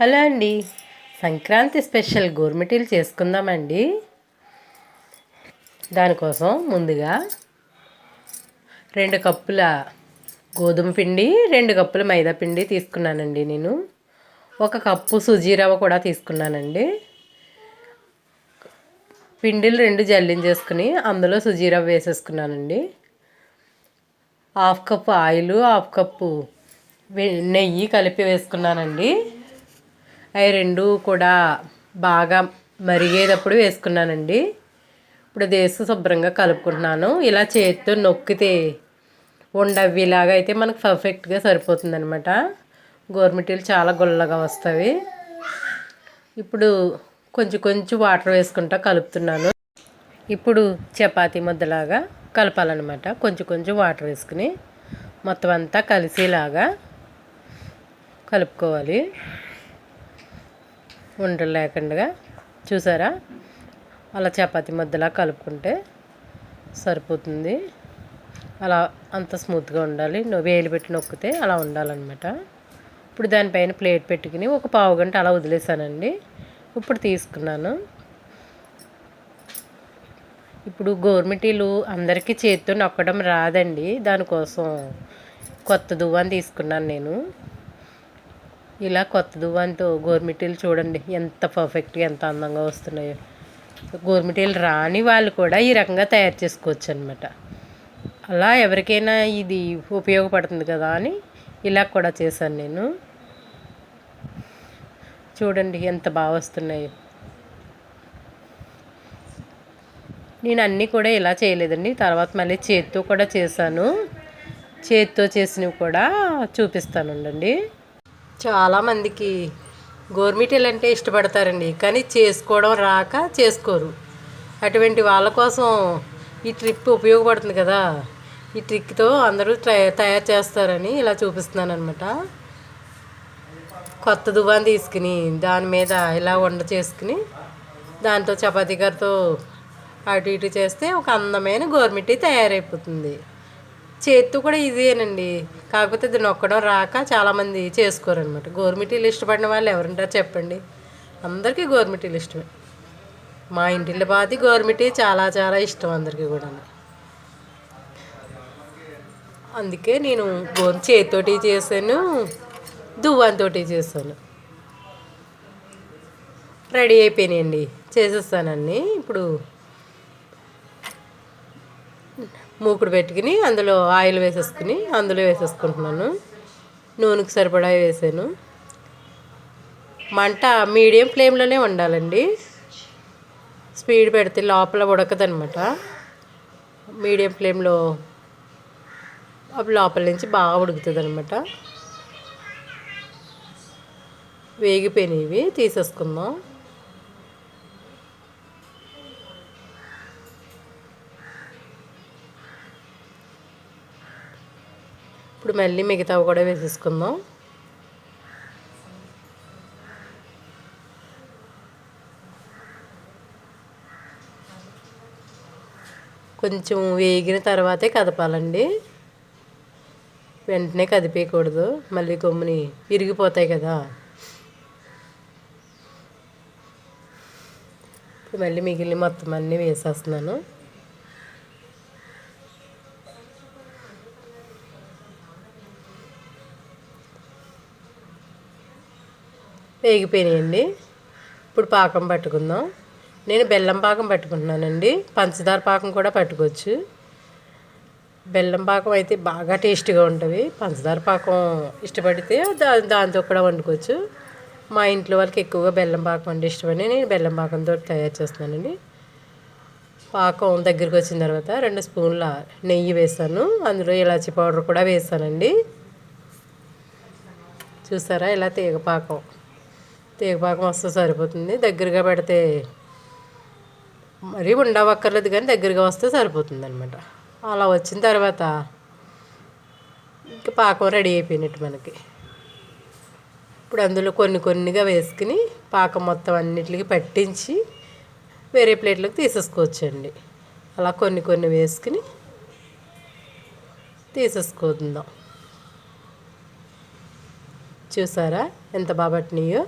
Hello అండి. Sankranti special గోర్మిటీలు చేసుకుందామండి. దానికోసం ముందుగా రెండు కప్పుల గోధుమ పిండి రెండు కప్పుల మైదా పిండి తీసుకున్నానండి నేను. ఒక కప్పు సుజీరవ కూడా తీసుకున్నానండి. పిండిలు రెండు జల్లించేసుకుని అందులో సుజీరవ వేసేసుకున్నానండి. Half cup oil half cup వె- నెయ్యి కలిపి వేసుకున్నానండి. అవి రెండు కూడా బాగా మరిగేటప్పుడు వేసుకున్నానండి. ఇప్పుడు అది వేసి శుభ్రంగా కలుపుకుంటున్నాను. ఇలా చేతితో నొక్కితే ఉండవిలాగా అయితే మనకు పర్ఫెక్ట్గా సరిపోతుంది అనమాట గోర్మిటీలు చాలా గుల్లగా వస్తాయి. ఇప్పుడు కొంచెం కొంచెం వాటర్ వేసుకుంటా కలుపుతున్నాను. ఇప్పుడు చపాతీ ముద్దలాగా కలపాలన్నమాట. కొంచెం కొంచెం వాటర్ వేసుకుని మొత్తం అంతా కలిసేలాగా కలుపుకోవాలి. ఉండలు లేకుండా చూసారా? అలా చపాతి మధ్యలా కలుపుకుంటే సరిపోతుంది. అలా అంత స్మూత్గా ఉండాలి. వేలు పెట్టి నొక్కితే అలా ఉండాలన్నమాట. ఇప్పుడు దానిపైన ప్లేట్ పెట్టుకుని ఒక పావు గంట అలా వదిలేసానండి. ఇప్పుడు తీసుకున్నాను. ఇప్పుడు గోర్మిటీలు అందరికీ చేతితో నొక్కడం రాదండి. దానికోసం కొత్త దువ్వాన్ని తీసుకున్నాను నేను. ఇలా కొత్త దువ్వాన్తో గోర్మిటీలు చూడండి ఎంత పర్ఫెక్ట్గా ఎంత అందంగా వస్తున్నాయో. గోర్మిటీలు రాని వాళ్ళు కూడా ఈ రకంగా తయారు చేసుకోవచ్చు అనమాట అలా ఎవరికైనా ఇది ఉపయోగపడుతుంది కదా అని ఇలా కూడా చేశాను నేను. చూడండి ఎంత బాగా వస్తున్నాయో. నేను అన్నీ కూడా ఇలా చేయలేదండి. తర్వాత మళ్ళీ చేత్తో కూడా చేశాను. చేత్తో చేసినవి కూడా చూపిస్తాను ఉండండి చాలామందికి గోర్మిటీలు అంటే ఇష్టపడతారండి కానీ చేసుకోవడం రాక చేసుకోరు. అటువంటి వాళ్ళ కోసం ఈ ట్రిప్ ఉపయోగపడుతుంది కదా. ఈ ట్రిక్తో అందరూ ట్రై తయారు చేస్తారని ఇలా చూపిస్తున్నాను అనమాట కొత్త దువ్వాన్ని తీసుకుని దాని మీద ఇలా వండ చేసుకుని దాంతో చపాతీ గారితో అటు ఇటు చేస్తే ఒక అందమైన గోర్మిటీ తయారైపోతుంది. చేత్తో కూడా ఇదేనండి. కాకపోతే ఇది నొక్కడం రాక చాలామంది చేసుకోరనమాట గోరుమిటీలు ఇష్టపడిన వాళ్ళు ఎవరుంటారు చెప్పండి. అందరికీ గోరుమిటీలు ఇష్టమే. మా ఇంటిలో బాది గోరుమిటీ చాలా చాలా ఇష్టం అందరికీ కూడా. అందుకే నేను గోరు చేతితోటి చేశాను దువ్వానితోటి చేశాను. రెడీ అయిపోయినాయండి. చేసేస్తానండి ఇప్పుడు మూకుడు పెట్టుకుని అందులో ఆయిల్ వేసేసుకుని అందులో వేసేసుకుంటున్నాను. నూనెకి సరిపడా వేసాను. మంట మీడియం ఫ్లేమ్లోనే ఉండాలండి స్పీడ్ పెడితే లోపల ఉడకదనమాట. మీడియం ఫ్లేమ్లో అప్పుడు లోపల నుంచి బాగా ఉడుకుతుంది అనమాట వేగిపోయినవి తీసేసుకుందాం. ఇప్పుడు మళ్ళీ మిగతావి కూడా వేసేసుకుందాం. కొంచెం వేగిన తర్వాతే కదపాలండి. వెంటనే కదిపేయకూడదు. మళ్ళీ కొమ్ముని విరిగిపోతాయి కదా. ఇప్పుడు మళ్ళీ మిగిలిన మొత్తం అన్నీ వేసేస్తున్నాను. వేగిపోయినాయండి. ఇప్పుడు పాకం పట్టుకుందాం. నేను బెల్లం పాకం పట్టుకుంటున్నానండి. పంచదార పాకం కూడా పట్టుకోవచ్చు. బెల్లం పాకం అయితే బాగా టేస్టీగా ఉంటుంది. పంచదార పాకం ఇష్టపడితే దా దాంతో కూడా వండుకోవచ్చు. మా ఇంట్లో వాళ్ళకి ఎక్కువగా బెల్లం పాకం అంటే ఇష్టమని నేను బెల్లం పాకంతో తయారు చేస్తున్నానండి. పాకం దగ్గరికి వచ్చిన తర్వాత రెండు స్పూన్ల నెయ్యి వేసాను అందులో ఇలాచి పౌడర్ కూడా వేసానండి చూసారా? ఇలా తీగ పాకం. తీగపాకం వస్తే సరిపోతుంది. దగ్గరగా పెడితే మరీ ఉండవక్కర్లేదు కానీ దగ్గరగా వస్తే సరిపోతుంది అనమాట అలా వచ్చిన తర్వాత ఇంకా పాకం రెడీ అయిపోయినట్టు మనకి. ఇప్పుడు అందులో కొన్ని కొన్నిగా వేసుకుని పాకం మొత్తం అన్నిటికి పట్టించి వేరే ప్లేట్లోకి తీసేసుకోవచ్చండి. అలా కొన్ని కొన్ని వేసుకుని తీసేసుకుందాం. చూసారా ఎంత బాగా పట్టినాయో?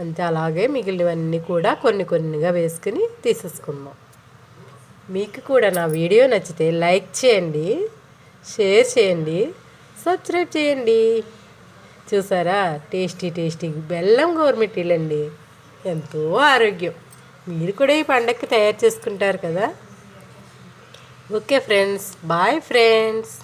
అంతే అలాగే మిగిలినవన్నీ కూడా కొన్ని కొన్నిగా వేసుకుని తీసేసుకుందాం. మీకు కూడా నా వీడియో నచ్చితే లైక్ చేయండి షేర్ చేయండి సబ్స్క్రైబ్ చేయండి. చూసారా? టేస్టీ టేస్టీ బెల్లం గోర్మిటీలండి ఎంతో ఆరోగ్యం. మీరు కూడా ఈ పండగకి తయారు చేసుకుంటారు కదా? Okay friends bye friends.